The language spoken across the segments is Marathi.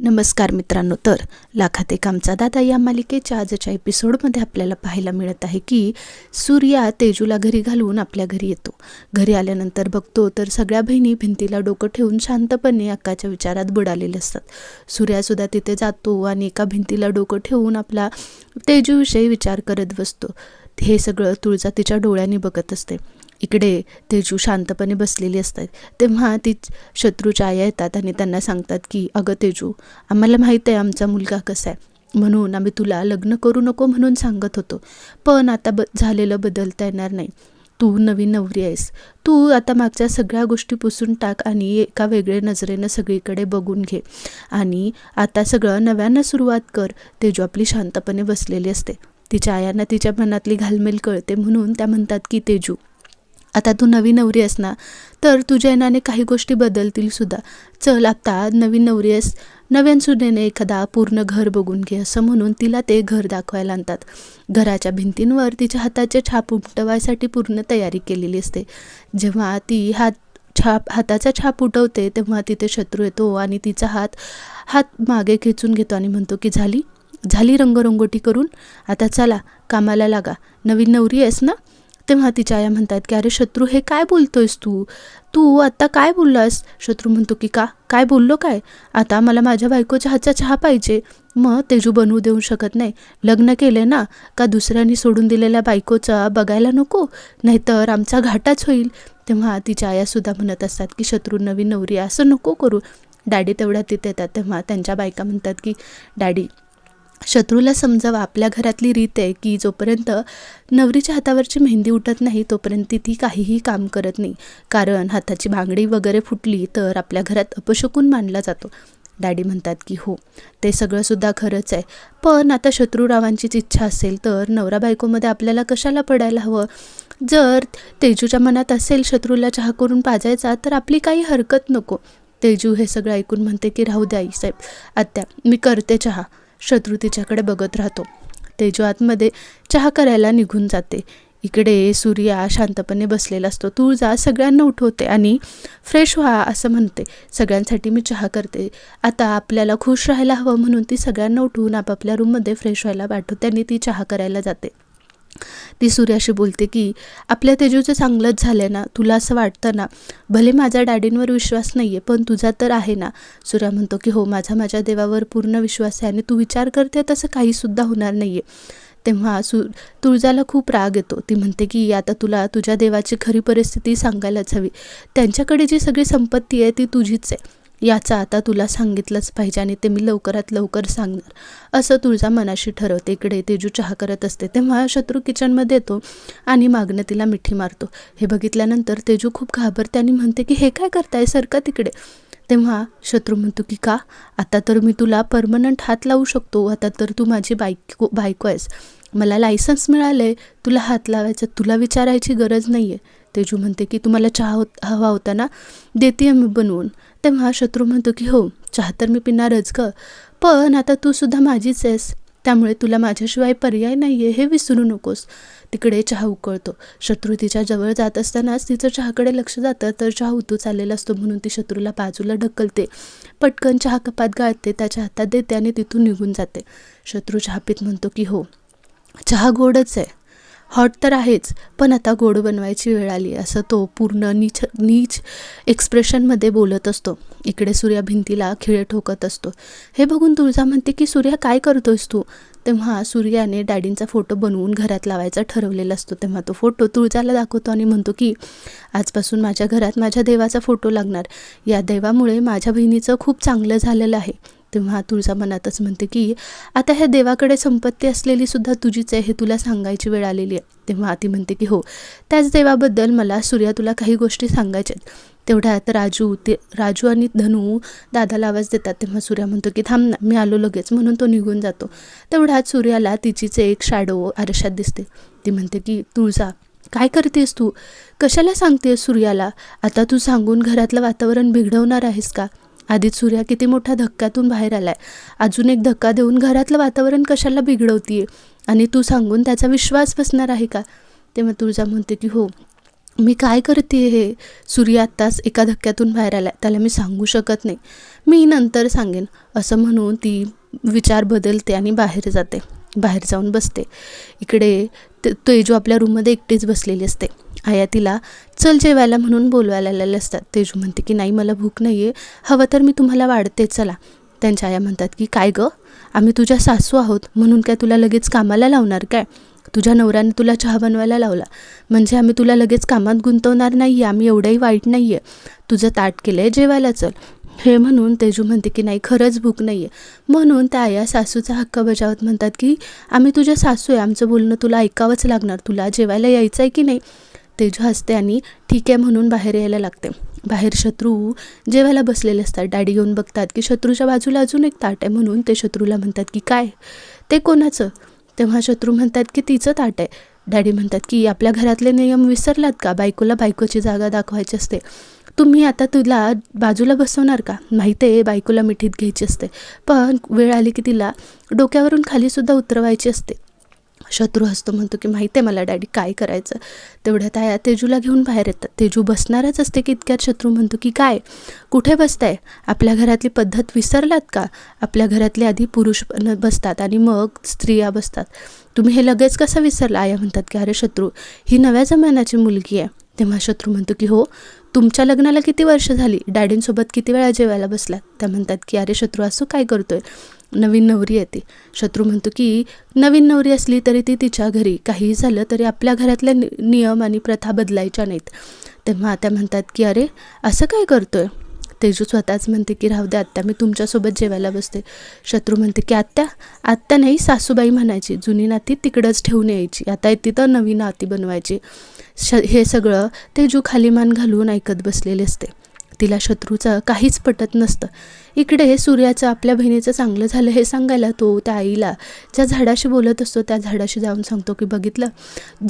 नमस्कार मित्रांनो तर लाखाते कामचा दादा या मालिकेच्या आजच्या एपिसोडमध्ये आपल्याला पाहायला मिळत आहे की सूर्या तेजूला घरी घालून आपल्या घरी येतो. घरी आल्यानंतर बघतो तर सगळ्या बहिणी भिंतीला डोकं ठेवून शांतपणे अक्काच्या विचारात बुडालेले असतात. सूर्यासुद्धा तिथे जातो आणि एका भिंतीला डोकं ठेवून आपला तेजूविषयी विचार करत बसतो. हे सगळं तुळजा तिच्या डोळ्यांनी बघत असते. इकडे तेजू शांतपणे बसलेली असतात तेव्हा ती शत्रूच्या आया येतात आणि त्यांना सांगतात की अगं तेजू आम्हाला माहीत आहे आमचा मुलगा कसा आहे. म्हणून आम्ही तुला लग्न करू नको म्हणून सांगत होतो. पण आता ब झालेलं बदलता येणार नाही. तू नवीन नवरी आहेस. तू आता मागच्या सगळ्या गोष्टी पुसून टाक आणि एका वेगळ्या नजरेनं सगळीकडे बघून घे. आणि आता सगळं नव्यानं सुरुवात कर. तेजू आपली शांतपणे बसलेली असते. तिच्या आयांना तिच्या मनातली घालमेल कळते म्हणून त्या म्हणतात की तेजू आता तू नवी नवरी आहेस ना तर तुझ्या येण्याने काही गोष्टी बदलतील सुद्धा. चल आता नवीन नवरी आहेस. नव्यान सुनेने एखादा पूर्ण घर बघून घे असं म्हणून तिला ते घर दाखवायला आणतात. घराच्या भिंतींवर तिच्या हाताचे छाप उमटवायसाठी पूर्ण तयारी केलेली असते. जेव्हा ती हात छाप हाताचा छाप उठवते तेव्हा तिथे शत्रू येतो आणि तिचा हात हात मागे खेचून घेतो आणि म्हणतो की झाली? झाली रंगरंगोटी करून? आता चला कामाला लागा. नवीन नवरी आहेस ना? तेव्हा तिच्या आया म्हणतात की अरे शत्रू हे काय बोलतोयस तू? तू आत्ता काय बोललास? शत्रू म्हणतो की का? काय बोललो काय? आता मला माझ्या बायकोच्या हातचा चहा पाहिजे. मग तेजू बनवू देऊ शकत नाही. लग्न केले ना का दुसऱ्यांनी सोडून दिलेल्या बायकोचा बघायला नको? नाहीतर आमचा घाटाच होईल. तेव्हा तिच्या आयासुद्धा म्हणत असतात की शत्रू नवीन नवरी असं नको करू. डॅडी तेवढ्या तिथे येतात. तेव्हा त्यांच्या बायका म्हणतात की डॅडी शत्रूला समजावा आपल्या घरातली रीत आहे की जोपर्यंत नवरीच्या हातावरची मेहंदी उठत नाही तोपर्यंत ती काहीही काम करत नाही. कारण हाताची भांगडी वगैरे फुटली तर आपल्या घरात अपशकून मानला जातो. डॅडी म्हणतात की हो ते सगळंसुद्धा खरंच आहे. पण आता शत्रुरावांचीच इच्छा असेल तर नवरा बायकोमध्ये आपल्याला कशाला पडायला हवं? जर तेजूच्या मनात असेल शत्रूला चहा करून पाजायचा तर आपली काही हरकत नको. तेजू हे सगळं ऐकून म्हणते की राहू द्या साहेब आत्या मी करते चहा. शत्रू तिच्याकडे बघत राहतो. तेजू आतमध्ये चहा करायला निघून जाते. इकडे सूर्या शांतपणे बसलेला असतो. तुळजा सगळ्यांना उठवते आणि फ्रेश व्हा असं म्हणते. सगळ्यांसाठी मी चहा करते. आता आपल्याला खुश राहायला हवं म्हणून ती सगळ्यांना उठवून आपापल्या रूममध्ये फ्रेश व्हायला पाठवते आणि ती चहा करायला जाते. ती सूर्याशी बोलते की आपल्या तेजूचं चांगलंच झालं ना तुला असं वाटतं ना? भले माझा डॅडींवर विश्वास नाही आहे पण तुझा तर आहे ना? सूर्या म्हणतो की हो माझा माझ्या देवावर पूर्ण विश्वास आहे आणि तू विचार करते तसं काहीसुद्धा होणार नाही आहे तेव्हा सु तुळजाला खूप राग येतो. ती म्हणते की आता तुला तुझ्या देवाची खरी परिस्थिती सांगायलाच हवी. त्यांच्याकडे जी सगळी संपत्ती आहे ती तुझीच आहे. याचं आता तुला सांगितलंच पाहिजे आणि ते मी लवकरात लवकर सांगणार. असं तुळजा मनाशी ठरवते. इकडे तेजू चहा करत असते. तेव्हा शत्रू किचनमध्ये येतो आणि मागणं तिला मिठी मारतो. हे बघितल्यानंतर तेजू खूप घाबरते आणि म्हणते की हे काय करताय? सरका तिकडे. तेव्हा शत्रू म्हणतो की का? आता तर मी तुला परमनंट हात लावू शकतो. आता तर तू माझी बायको बायको आहेस. मला लायसन्स मिळालं आहे तुला हात लावायचं तुला विचारायची गरज नाही आहे तेजू म्हणते की तुम्हाला चहा होत हवा होता ना? देते मी बनवून. तेव्हा शत्रू म्हणतो की हो चहा तर मी पिणारच ग. पण आता तू सुद्धा माझीच आहेस. त्यामुळे तुला माझ्याशिवाय पर्याय नाही आहे हे विसरू नकोस. तिकडे चहा उकळतो. शत्रू तिच्या जवळ जात असतानाच तिचं चहाकडे लक्ष जातं तर चहा उतू चाललेला असतो म्हणून ती शत्रूला बाजूला ढकलते. पटकन चहा कपात गाळते त्याच्या हातात देते आणि तिथून निघून जाते. शत्रू चहा पित म्हणतो की हो चहा गोडच आहे. हॉट तर आहेच पण आता गोड बनवायची वेळ आली असं तो पूर्ण नीच नीच एक्सप्रेशनमध्ये बोलत असतो. इकडे सूर्या भिंतीला खिळे ठोकत असतो. हे बघून तुळजा म्हणते की सूर्या काय करतोयस तू? तेव्हा सूर्याने डॅडींचा फोटो बनवून घरात लावायचा ठरवलेला असतो. तेव्हा तो फोटो तुळजाला दाखवतो आणि म्हणतो की आजपासून माझ्या घरात माझ्या देवाचा फोटो लागणार. या देवामुळे माझ्या बहिणीचं खूप चांगलं झालेलं आहे. तेव्हा तुळजा मनातच म्हणते की आता ह्या देवाकडे संपत्ती असलेली सुद्धा तुझीच आहे हे तुला सांगायची वेळ आलेली आहे. तेव्हा ती म्हणते की हो त्याच देवाबद्दल मला सूर्या तुला काही गोष्टी सांगायच्या आहेत. तेवढ्यात राजू ते राजू आणि धनू दादाला आवाज देतात. तेव्हा सूर्या म्हणतो की थांब ना मी आलो लगेच. म्हणून तो निघून जातो. तेवढ्यात सूर्याला तिचीच एक शॅडो आरशात दिसते. ती म्हणते की तुळजा काय करतेस तू? कशाला सांगतेस सूर्याला? आता तू सांगून घरातलं वातावरण बिघडवणार आहेस का? आधीच सूर्या किती मोठ्या धक्क्यातून बाहेर आलाय. अजून एक धक्का देऊन घरातलं वातावरण कशाला बिघडवतीये? आणि तू सांगून त्याचा विश्वास बसणार आहे का? तेव्हा तुळजा म्हणते की हो मी काय करते हे? सूर्य आत्ताच एका धक्क्यातून बाहेर आला त्याला मी सांगू शकत नाही. मी नंतर सांगेन. असं म्हणून ती विचार बदलते आणि बाहेर जाते. बाहेर जाऊन बसते. इकडे तेजू आपल्या रूममध्ये एकटीच बसलेली असते. आया तिला चल जेवायला म्हणून बोलवायला आलेले असतात. तेजू म्हणते की नाही मला भूक नाही आहे हवं तर मी तुम्हाला वाढते. चला. त्यांच्या आया म्हणतात की काय गं? आम्ही तुझ्या सासू आहोत. म्हणून काय तुला लगेच कामाला लावणार काय? तुझ्या नवऱ्याने तुला चहा बनवायला लावला. म्हणजे आम्ही तुला लगेच कामात गुंतवणार नाही आहे आम्ही एवढंही वाईट नाही आहे तुझं ताट केलं आहे जेवायला चल. हे म्हणून तेजू म्हणते की नाही खरंच भूक नाही आहे म्हणून त्या आया सासूचा हक्क बजावत म्हणतात की आम्ही तुझ्या सासू आहे आमचं बोलणं तुला ऐकावंच लागणार. तुला जेवायला यायचं आहे की नाही? तेजू हसते आणि ठीक आहे म्हणून बाहेर यायला लागते. बाहेर शत्रू जेवायला बसलेले असतात. डॅडी येऊन बघतात की शत्रूच्या बाजूला अजून एक ताट आहे म्हणून ते शत्रूला म्हणतात की काय? ते कोणाचं? तेव्हा शत्रू म्हणतात की तिचं ताट आहे. डॅडी म्हणतात की आपल्या घरातले नियम विसरलात का? बायकोला बायकोची जागा दाखवायची असते. तुम्ही आता तुला बाजूला बसवणार का? माहिती आहे बायकोला मिठीत घ्यायची असते. पण वेळ आली की तिला डोक्यावरून खालीसुद्धा उतरवायची असते. शत्रू असतो म्हणतो की माहिती आहे मला डॅडी काय करायचं? तेवढ्यात आया तेजूला घेऊन बाहेर येतात. तेजू बसणारच असते की इतक्यात शत्रू म्हणतो की काय? कुठे बसताय? आपल्या घरातली पद्धत विसरलात का? आपल्या घरातले आधी पुरुष बसतात आणि मग स्त्रिया बसतात. तुम्ही हे लगेच कसं विसरला? आया म्हणतात की अरे शत्रू ही नव्या जमान्याची मुलगी आहे. तेव्हा शत्रू म्हणतो की हो तुमच्या लग्नाला किती वर्ष झाली? डॅडींसोबत किती वेळा जेवायला बसलात? त्या म्हणतात की अरे शत्रू असू काय करतोय? नवीन नवरी येते शत्रू म्हणतो की नवीन नवरी असली तरी ती तिच्या घरी. काहीही झालं तरी आपल्या घरातल्या नि नियम आणि प्रथा बदलायच्या नाहीत. तेव्हा त्या म्हणतात की अरे असं काय करतोय? तेजू स्वतःच म्हणते की राहू दे आत्या मी तुमच्यासोबत जेवायला बसते. शत्रू म्हणते की आत्या आत्या नाही सासूबाई म्हणायची जुनी नाती तिकडंच ठेवून यायची. आता येते तर नवी नाती बनवायची. श हे सगळं तेजू खाली मान घालून ऐकत बसलेले असते. तिला शत्रूचं काहीच पटत नसतं. इकडे सूर्याचं आपल्या बहिणीचं चांगलं झालं हे सांगायला तो त्या आईला ज्या झाडाशी बोलत असतो त्या झाडाशी जाऊन सांगतो की बघितलं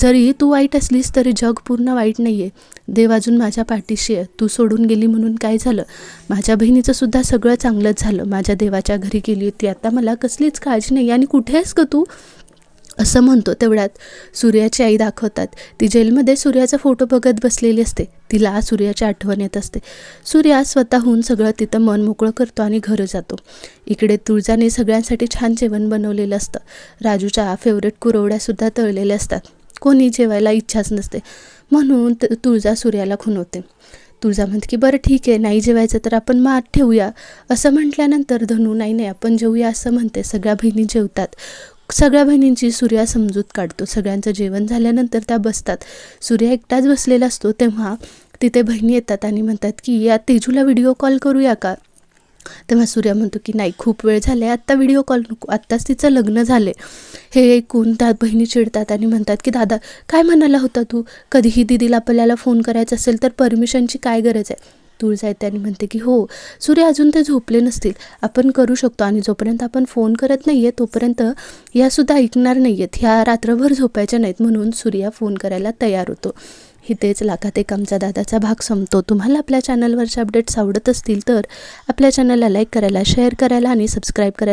जरी तू वाईट असलीस तरी जग पूर्ण वाईट नाही आहे देव अजून माझ्या पाठीशी आहे. तू सोडून गेली म्हणून काय झालं? माझ्या बहिणीचं सुद्धा सगळं चांगलंच झालं. माझ्या देवाच्या घरी गेली होती. आता मला कसलीच काळजी नाही. आणि कुठे आहेस ग तू? असं म्हणतो तेवढ्यात. सूर्याची आई दाखवतात. ती जेलमध्ये सूर्याचा फोटो बघत बसलेली असते. तिला सूर्याची आठवण येत असते. सूर्या स्वतःहून सगळं तिथं मन मोकळं करतो आणि घरं जातो. इकडे तुळजाने सगळ्यांसाठी छान जेवण बनवलेलं असतं. राजूच्या फेवरेट कुरवड्यासुद्धा तळलेल्या असतात. कोणी जेवायला इच्छाच नसते. म्हणून त- तुळजा सूर्याला खुनवते तुळजा म्हणते की बरं ठीक आहे नाही जेवायचं तर आपण मात ठेवूया. असं म्हटल्यानंतर धनू नाही नाही आपण जेवूया असं म्हणते. सगळ्या बहिणी जेवतात. सगळ्या बहिणींची सूर्या समजूत काढतो. सगळ्यांचं जेवण झाल्यानंतर त्या बसतात. सूर्या एकटाच बसलेला असतो तेव्हा तिथे बहिणी येतात आणि म्हणतात की या तेजूला व्हिडिओ कॉल करूया का? तेव्हा सूर्या म्हणतो की नाही खूप वेळ झाला आहे आत्ता व्हिडिओ कॉल नको. आत्ताच तिचं लग्न झाले हे ऐकून त्या बहिणी चिडतात आणि म्हणतात की दादा काय म्हणाला होता तू? कधीही दिदीला आपल्याला फोन करायचा असेल तर परमिशनची काय गरज आहे? तुळजा येते म्हणते की हो सूर्य अजून ते झोपले नसतील. आपण करू शकतो आणि जोपर्यंत आपण फोन करत नाही आहे तोपर्यंत यासुद्धा ऐकणार नाही आहेत ह्या रात्रभर झोपायच्या नाहीत म्हणून सूर्या फोन करायला तयार होतो. इथेच लाखात एक आमचा दादाचा भाग संपतो. तुम्हाला आपल्या चॅनलवरचे अपडेट्स आवडत असतील तर आपल्या चॅनलला लाईक करायला शेअर करायला आणि सबस्क्राईब करायला